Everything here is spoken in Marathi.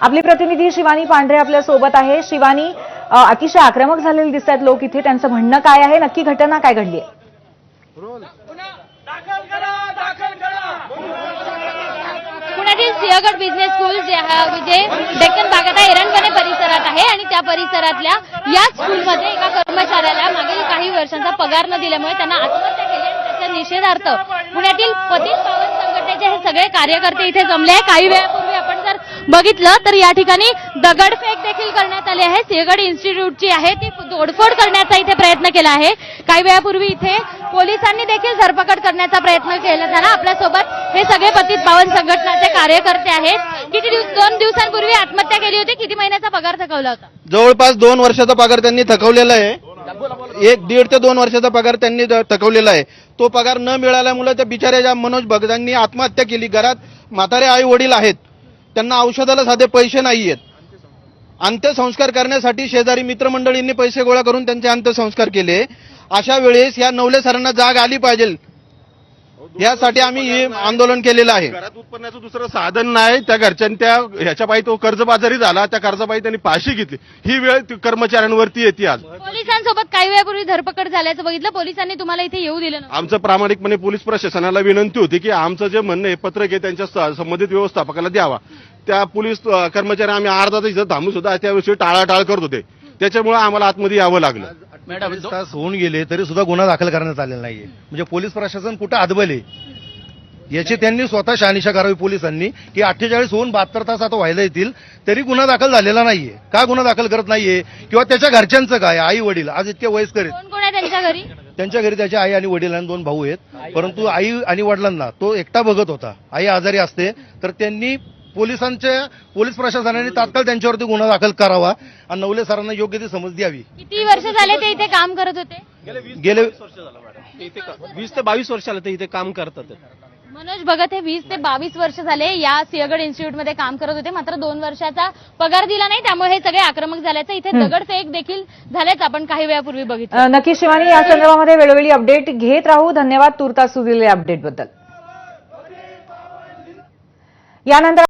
आपली प्रतिनिधी शिवानी पांढरे आपल्यासोबत आहे. शिवानी अतिशय आक्रमक झालेले दिसत आहेत लोक इथे. त्यांचं म्हणणं काय आहे? नक्की घटना काय घडली पुण्यातील सिंहगड बिझनेस स्कूल जे जे डेक्कन भागात आहे एरंडवणे परिसरात आहे आणि त्या परिसरातल्या याच स्कूलमध्ये एका कर्मचाऱ्याला मागील काही वर्षांचा पगार न दिल्यामुळे त्यांना आत्महत्या केली आणि त्याच्या निषेधार्थ पुण्यातील पतित पावन संघटनेचे हे सगळे कार्यकर्ते इथे जमले. आहे काही वेळापूर्वी बघितलं तर या ठिकाणी दगडफेक देखील करण्यात आली आहे. सिंहगड इन्स्टिट्यूटची आहे. ती तोडफोड करण्याचा इथे प्रयत्न केला आहे. काही वेळापूर्वी इथे पोलिसांनी देखील धरपकड करण्याचा प्रयत्न केला झाला. आपल्यासोबत हे सगळे पतित पावन संघटनाचे कार्यकर्ते आहेत. किती दिवस दोन दिवसांपूर्वी आत्महत्या केली होती. किती महिन्याचा पगार थकवला होता? जवळपास दोन वर्षाचा पगार त्यांनी थकवलेला आहे. एक दीड ते दोन वर्षाचा पगार त्यांनी थकवलेला आहे. तो पगार न मिळाल्यामुळे त्या बिचाऱ्या मनोज भगतांनी आत्महत्या केली घरात म्हातारे आई वडील आहेत त्यांना औषधाला साधे पैसे नाही आहेत अंत्यसंस्कार करण्यासाठी शेजारी मित्रमंडळींनी पैसे गोळा करून त्यांचे अंत्यसंस्कार केले. अशा वेळेस या नवले सरांना जाग आली पाहिजे. यासाठी आम्ही हे आंदोलन केलेलं आहे. घरात उत्पन्नाचं दुसरं साधन नाही त्या घरच्यांनी त्या ह्याच्या पायी तो कर्जबाजारी झाला त्या कर्जपायी त्यांनी फाशी घेतली. ही वेळ ती कर्मचाऱ्यांवरती येते आज. पोलिसांसोबत काही वेळापूर्वी धरपकड झाल्याचं बघितलं पोलिसांनी तुम्हाला इथे येऊ दिलं नव्हतं. आमचं प्रामाणिकपणे पोलीस प्रशासनाला विनंती होती की आमचं जे म्हणणं आहे पत्रक आहे त्यांच्या स- संबंधित व्यवस्थापकाला द्यावा. त्या पोलीस अं, कर्मचारी आम्ही अर्धा तास इथं थांबून सुद्धा त्याविषयी टाळाटाळ करत होते. त्याच्यामुळे आम्हाला आतमध्ये यावं लागलं. तास होऊन गेले तरी सुद्धा गुन्हा दाखल करण्यात आलेला नाहीये. म्हणजे पोलीस प्रशासन कुठं आदबले? याची त्यांनी स्वतः शहानिशा करावी पोलिसांनी की अठ्ठेचाळीस होऊन बहात्तर तास आता व्हायला येतील तरी गुन्हा दाखल झालेला नाहीये. का गुन्हा दाखल करत नाहीये? किंवा त्याच्या घरच्यांचं काय? आई वडील आज इतके वयस्कर आहेत. कोण कोण आहे त्यांच्या घरी? त्यांच्या घरी त्याची आई आणि वडील आणि दोन भाऊ आहेत. परंतु आई आणि वडिलांना तो एकटा बघत होता. आई आजारी असते तर त्यांनी पोलिसांच्या पोलीस प्रशासनाने तात्काळ त्यांच्यावरती गुन्हा दाखल करावा आणि नवले सरांना योग्य ती समज द्यावी. किती वर्ष झाले ते इथे काम करत होते? गेले वीस ते बावीस वर्षाला ते इथे काम करतात मनोज भगत हे वीस ते बावीस वर्ष झाले या सिंहगड इन्स्टिट्यूटमध्ये काम करत होते. मात्र दोन वर्षाचा पगार दिला नाही त्यामुळे हे सगळे आक्रमक झाल्याचं इथे दगडफेक देखील झाल्याचं आपण काही वेळापूर्वी बघितलं. नक्की शिवानी या संदर्भामध्ये वेळोवेळी अपडेट घेत राहू. धन्यवाद तुर्तास दिलेल्या अपडेटबद्दल. यानंतर